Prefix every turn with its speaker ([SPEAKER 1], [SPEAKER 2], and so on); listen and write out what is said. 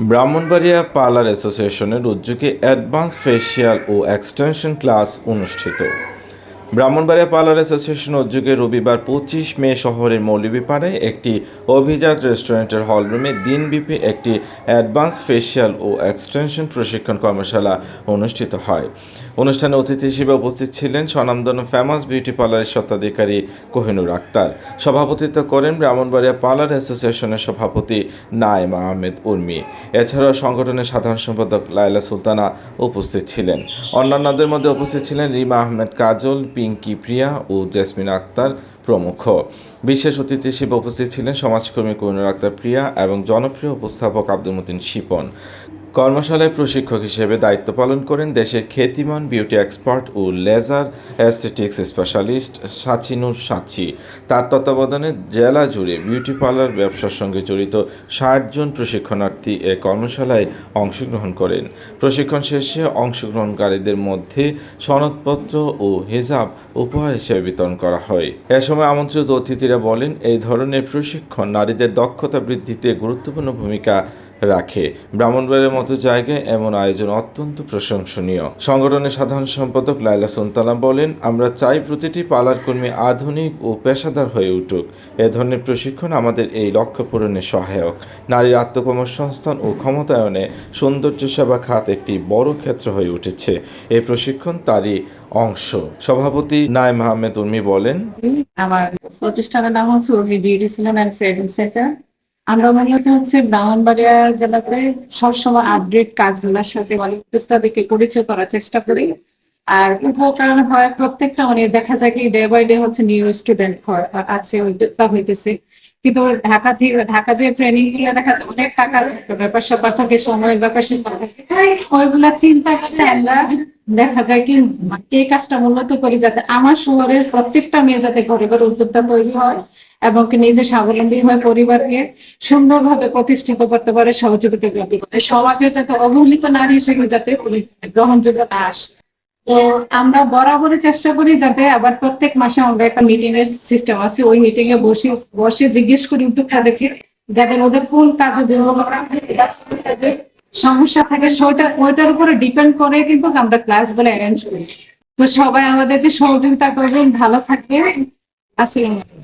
[SPEAKER 1] Brahmanbaria parlour অ্যাসোসিয়েশনের উদ্যোগে advance facial ও এক্সটেনশন ক্লাস অনুষ্ঠিত। ব্রাহ্মণবাড়িয়া পার্লার অ্যাসোসিয়েশন উদ্যোগে রবিবার পঁচিশ মে শহরের মৌলভীপাড়ায় একটি অভিজাত রেস্টুরেন্টের হলরুমে দিনব্যাপী একটি অ্যাডভান্স ফেসিয়াল ও এক্সটেনশন প্রশিক্ষণ কর্মশালা অনুষ্ঠিত হয়। অনুষ্ঠানে অতিথি হিসেবে উপস্থিত ছিলেন স্বনামধন্য ফেমাস বিউটি পার্লারের স্বত্বাধিকারী কোহিনুর আক্তার। সভাপতিত্ব করেন ব্রাহ্মণবাড়িয়া পার্লার অ্যাসোসিয়েশনের সভাপতি নায়েমা আহমেদ উর্মি। এছাড়াও সংগঠনের সাধারণ সম্পাদক লায়লা সুলতানা উপস্থিত ছিলেন। অন্যান্যদের মধ্যে উপস্থিত ছিলেন রিমা আহমেদ কাজল পিঙ্কি প্রিয়া ও জেসমিন আক্তার প্রমুখ। বিশেষ অতিথি হিসেবে উপস্থিত ছিলেন সমাজকর্মী করুণার আক্তার প্রিয়া এবং জনপ্রিয় উপস্থাপক আব্দুল মতিন শিপন। কর্মশালায় প্রশিক্ষক হিসেবে দায়িত্ব পালন করেন দেশের খ্যাতিমান বিউটি এক্সপার্ট ও laser aesthetics specialist Sachinur Sachi. তার তত্ত্বাবধানে জেলা জুড়ে বিউটি পার্লার ব্যবসার সঙ্গে জড়িত ষাট জন প্রশিক্ষণার্থী এ কর্মশালায় অংশগ্রহণ করেন। প্রশিক্ষণ শেষে অংশগ্রহণকারীদের মধ্যে সনদপত্র ও হিসাব উপহার হিসেবে বিতরণ করা হয়। এ সময় আমন্ত্রিত অতিথিরা বলেন, এই ধরনের প্রশিক্ষণ নারীদের দক্ষতা বৃদ্ধিতে গুরুত্বপূর্ণ ভূমিকা রাখে। ব্রাহ্মণবাড়ির মতো জায়গায় এমন আয়োজন অত্যন্ত প্রশংসনীয়। সংগঠনের সাধারণ সম্পাদক লাইলা সুলতানা বলেন, আমরা চাই প্রতিটি পার্লার কর্মী আধুনিক ও পেশাদার হয়ে উঠুক। এ ধরনের প্রশিক্ষণ আমাদের এই লক্ষ্য পূরণে সহায়ক। নারীর আত্মকর্মসংস্থান ও ক্ষমতায়নে সৌন্দর্য সেবা খাত একটি বড় ক্ষেত্র হয়ে উঠেছে। এই প্রশিক্ষণ তারই অংশ। সভাপতি নাইম আহমেদ উর্মি বলেন,
[SPEAKER 2] আমার প্রতিষ্ঠানের নাম হচ্ছে বিউটি সেন্টার। আমরা মূলত হচ্ছে ব্রাহ্মণবাড়িয়া জেলাতে সবসময় আপডেট কাজগুলোর সাথে অনেক তাদেরকে পরিচয় করার চেষ্টা করি। আর উপকার হয়, প্রত্যেকটা মানে দেখা যায় কি ডে বাই ডে হচ্ছে নিউ স্টুডেন্ট আছে উদ্যোক্তা হইতেছে। কিন্তু ঢাকা থেকে ঢাকা যে ট্রেনিংগুলো দেখা যায়, অনেক টাকার ব্যাপার স্যাপার থাকে, সময়ের ব্যাপার স্যাপার থাকে। ওইগুলা চিন্তা করে আমরা দেখা যায় কি এই কাজটা মূলত করি যাতে আমার শহরের প্রত্যেকটা মেয়ে যাতে ঘরে ঘরে উদ্যোক্তা তৈরি হয় এবং নিজে স্বাবলম্বী হয়ে পরিবারকে সুন্দরভাবে প্রতিষ্ঠিত করতে পারে, সহযোগিতা করতে পারে। সমাজের যাতে অবহেলিত নারী হিসেবে যাতে গ্রহণযোগ্য না আসে। তো আমরা বরাবরই চেষ্টা করি যাতে আবার প্রত্যেক মাসে আমরা একটা মিটিং এর সিস্টেম আছে, ওই মিটিং এ বসে বসে জিজ্ঞেস করি উদ্যোক্তা দেখে যাদের ওদের কোন কাজে সমস্যা থাকে, সেটা, ওইটার উপরে ডিপেন্ড করে কিন্তু আমরা ক্লাসগুলো অ্যারেঞ্জ করি। তো সবাই আমাদেরকে সহযোগিতা করবেন, ভালো থাকবে আসসালামু আলাইকুম।